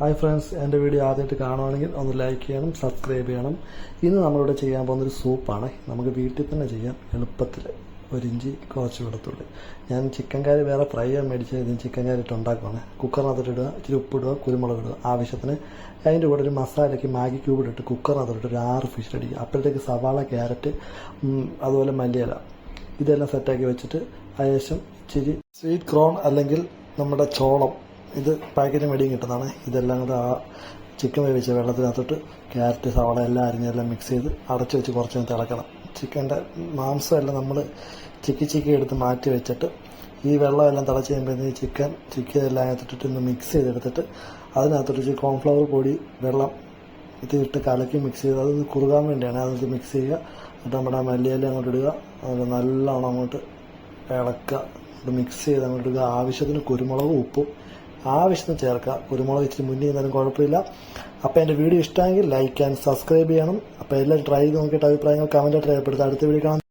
Hi friends എന്റെ video ആദ്യമായിട്ട് കാണുവാണെങ്കിൽ ഒന്ന് ലൈക്ക് ചെയ്യണം സബ്സ്ക്രൈബ് ചെയ്യണം. ഇന്ന് നമ്മളിവിടെ ചെയ്യാൻ പോകുന്നൊരു സൂപ്പാണ്. നമുക്ക് വീട്ടിൽ തന്നെ ചെയ്യാം. എളുപ്പത്തിൽ. ഒരു ഇഞ്ചി കുറച്ച് വെളുത്തുള്ളി. ഞാൻ ചിക്കൻ കറി വേറെ ഫ്രൈ ചെയ്യാൻ മേടിച്ച് ഇതിന് ചിക്കൻ കറി ഇട്ട് ഉണ്ടാക്കുവാണ്. കുക്കറിനകത്തിട്ടിടുക ഇച്ചിരി ഉപ്പിടുക കുരുമുളക് ഇടുക. ആവശ്യത്തിന് അതിന്റെ കൂടെ ഒരു മസാലയ്ക്ക് മാഗി ക്യൂബ് ഇട്ടിട്ട് കുക്കറിനകത്തോട്ട് ഒരു ആറ് ഫിഷ് അടിക്കുക അപ്പോഴത്തേക്ക് സവാള ക്യാരറ്റ് അതുപോലെ മല്ലിയില. ഇതെല്ലാം സെറ്റാക്കി വെച്ചിട്ട് അതിനുശേഷം ഇച്ചിരി സ്വീറ്റ് ക്രോൺ അല്ലെങ്കിൽ നമ്മുടെ ചോളം ഇത് പാക്കറ്റ് മേടിയും കിട്ടുന്നതാണ്. ഇതെല്ലാം കൂടെ ആ ചിക്കൻ വേവിച്ച വെള്ളത്തിനകത്തോട്ട് ക്യാരറ്റ് സവാള എല്ലാം അരിഞ്ഞെല്ലാം മിക്സ് ചെയ്ത് അടച്ചു വെച്ച് കുറച്ച് നേരം തിളക്കണം ചിക്കന്റെ മാംസമെല്ലാം നമ്മൾ ചിക്കി ചിക്കി എടുത്ത് മാറ്റി വെച്ചിട്ട് ഈ വെള്ളമെല്ലാം തിളച്ച് കഴിയുമ്പോൾ ഈ ചിക്കൻ ചിക്കൻ എല്ലാം അതിനകത്തിട്ടിട്ട് ഒന്ന് മിക്സ് ചെയ്തെടുത്തിട്ട് അതിനകത്തോട്ട് ഇച്ചിരി കോൺഫ്ലവർ പൊടി വെള്ളം ഇത് ഇട്ട് കലക്കി മിക്സ് ചെയ്ത് അതൊന്ന് കുറുകാൻ വേണ്ടിയാണ്. അതൊന്ന് മിക്സ് ചെയ്യുക. എന്നിട്ട് നമ്മുടെ മല്ലിയില അങ്ങോട്ട് ഇടുക. അത് നല്ലോണം അങ്ങോട്ട് ഇളക്കുക. മിക്സ് ചെയ്ത് അങ്ങോട്ട് ഇടുക. ആവശ്യത്തിന് കുരുമുളകും ഉപ്പും ആവശ്യത്തിന് ചേർക്കുക കുരുമുളക് ഇച്ചിരി മുന്നിൽ നിന്നാലും കുഴപ്പമില്ല. അപ്പോൾ എന്റെ വീഡിയോ ഇഷ്ടമെങ്കിൽ ലൈക്ക് ആൻഡ് സബ്സ്ക്രൈബ് ചെയ്യണം. അപ്പോൾ എല്ലാവരും ട്രൈ ചെയ്ത് നോക്കിയിട്ട് അഭിപ്രായങ്ങൾ കമന്റായിട്ട് രേഖപ്പെടുത്തുക അടുത്ത വീഡിയോ കാണാം.